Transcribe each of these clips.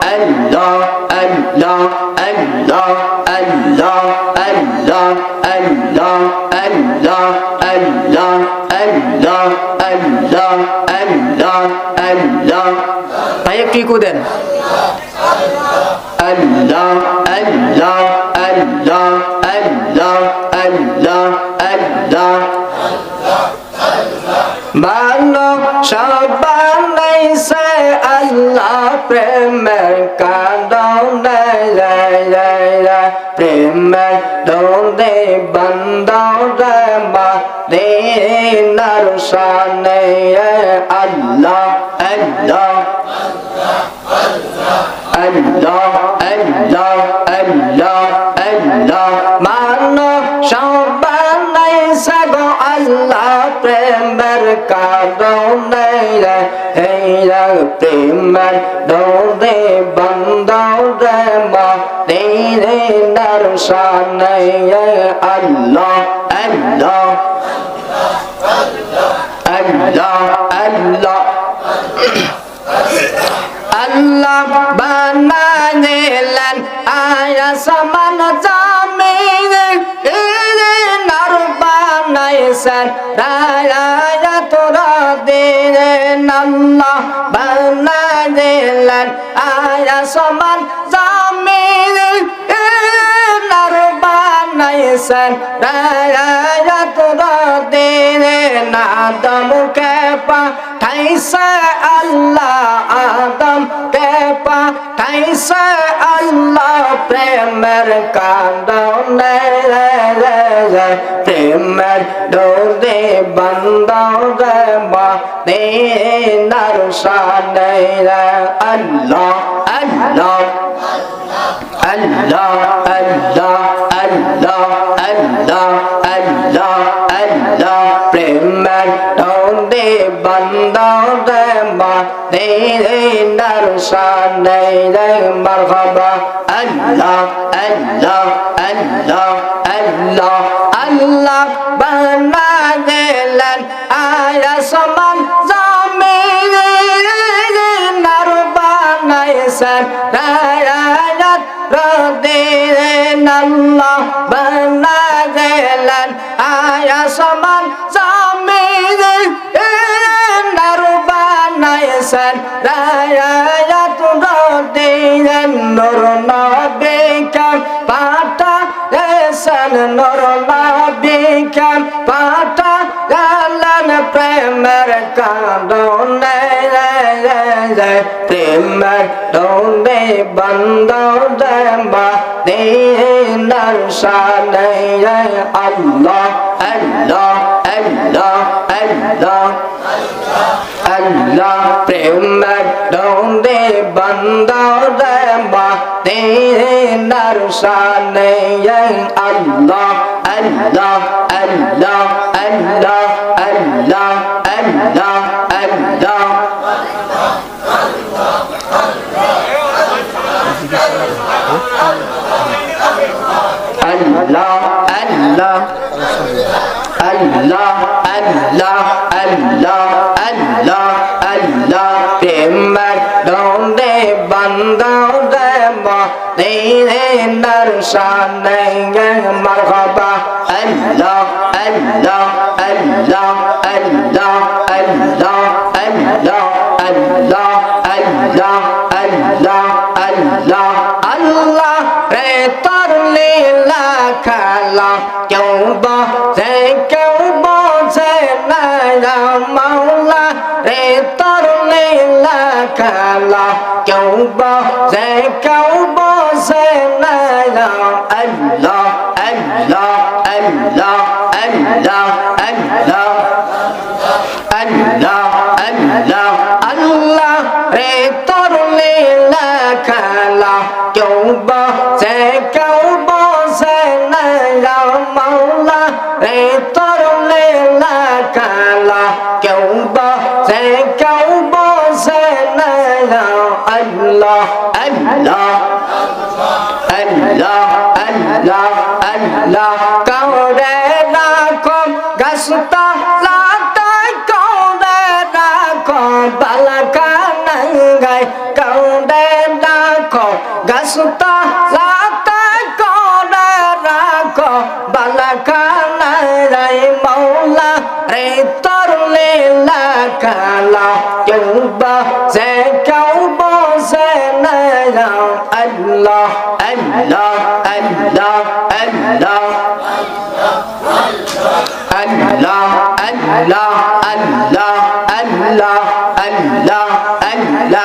Allah Allah Allah Allah Allah Allah Allah Allah Allah Allah Allah Allah ভাই একটু echo দেন Allah Allah Allah Allah মানো সবান সে আল্লাহ, প্রেমের কাঁদন প্রেমের দে বন্দ মা দে নরসানে আল্লাহ আল্লাহ। আল্লাহ আল্লাহ আল্লাহ আল্লাহ। কারণে এই প্রেমের দৌড়ে বন্দরে মাদিনে দর্শনে আল্লাহ আল্লাহ আল্লাহ আল্লাহ। আল্লাহ বানালেন আয়া সমান জামিন নার বানাইছেন রায়া তোরা দিলেন আল্লাহ বানালেন আয়া সমান জামিন নার বানাইছেন। রায়া তোরা দিলেন আদমকে পাঠাইছে আল্লাহ আদম কে পাঠাইছে আল্লাহ প্রেমের কান্দনে প্রেমের ডোরে বন্দরে মাদিনার শানে আল্লাহ আল্লাহ আল্লাহ আল্লাহ আল্লাহ دين درشان دين مرحبا الله الله الله الله الله بنا دلن آية سمان زمين نربنا يسن رايات ردين الله بنا دلن آية سمان زمين বানাইছেন রায়াত রদিলেন নূর নবিকা পাটা এসন নূর নবিকা পাটা গালন প্রেমের কারণে প্রেমের ডোনে বন্ধ দেবা দিনার শানে আল্লাহ আল্লাহ আল্লাহ আল্লাহ প্রেমের দে বন্দরে বাতে নরসানে আল্লাহ আল্লাহ আল্লাহ আল্লাহ আল্লাহ আল্লাহ আল্লাহ Allah, Allah, Allah, Allah, Allah. কেউ বোঝে কেউ বোঝে না আল্লাহ আল্লাহ আল্লাহ আল্লাহ আল্লাহ আল্লাহ আল্লাহ আল্লাহ রে তোর লীলা খেলা কেউ বোঝে কেউ বোঝে না মাওলা রে তোর লীলা খেলা কেউ বোঝে কেউ বোঝে না আল্লাহ আল্লাহ Allah Allah Allah câu đề đã con gasta la tay câu đề đã con. Bà la ca nang gai câu đề đã con gasta la tay câu đề đã con. Bà la ca nang mau la re tor le la ca la. Chúng ba sẽ cao আল্লাহ আল্লাহ আল্লাহ আল্লাহ আল্লাহ আল্লাহ আল্লাহ আল্লাহ আল্লাহ আল্লাহ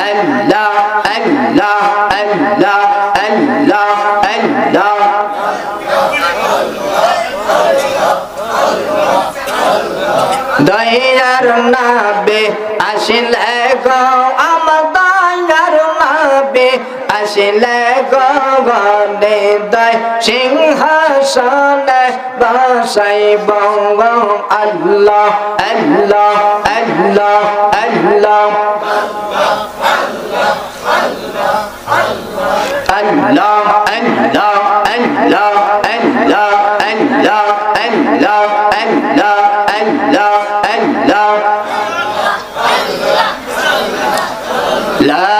আল্লাহ আল্লাহ আল্লাহ আল্লাহ আল্লাহ দয়ার নাবে আসিলে গো আসিলে গো গনে দয় সিংহাসনে বসাই বঙ্গ আল্লাহ আল্লাহ আল্লাহ আল্লাহ আল্লাহ আল্লাহ আল্লাহ আল্লাহ আল্লাহ আল্লাহ আল্লাহ আল্লাহ আল্লাহ লা